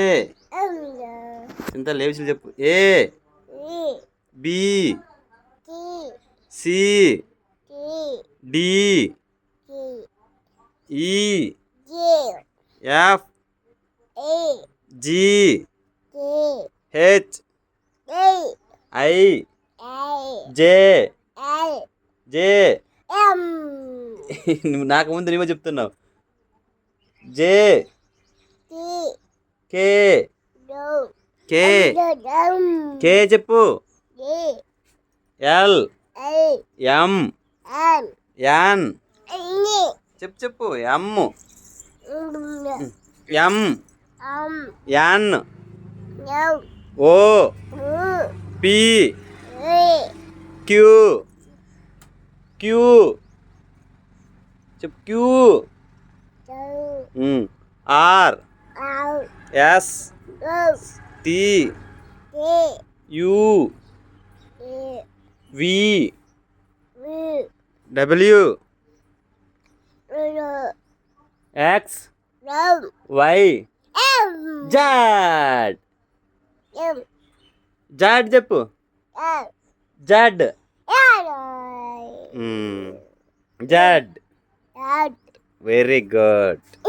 ఏ. ఇంత లేచి చెప్పు. A. B. C. D. E. F. G. H. I. J. J. నాకు ముందు నువ్వే చెప్తున్నావు. జే. కే. కే. కే చెప్పు. ఎల్. ఎం. ఎన్. చెప్పు చెప్పు. M M. N O. P. Q. Q. చెప్పు Q. R. S. T. U. V. W. X. Y. Z. Z చెప్పు. Z. జాడ్. Very good.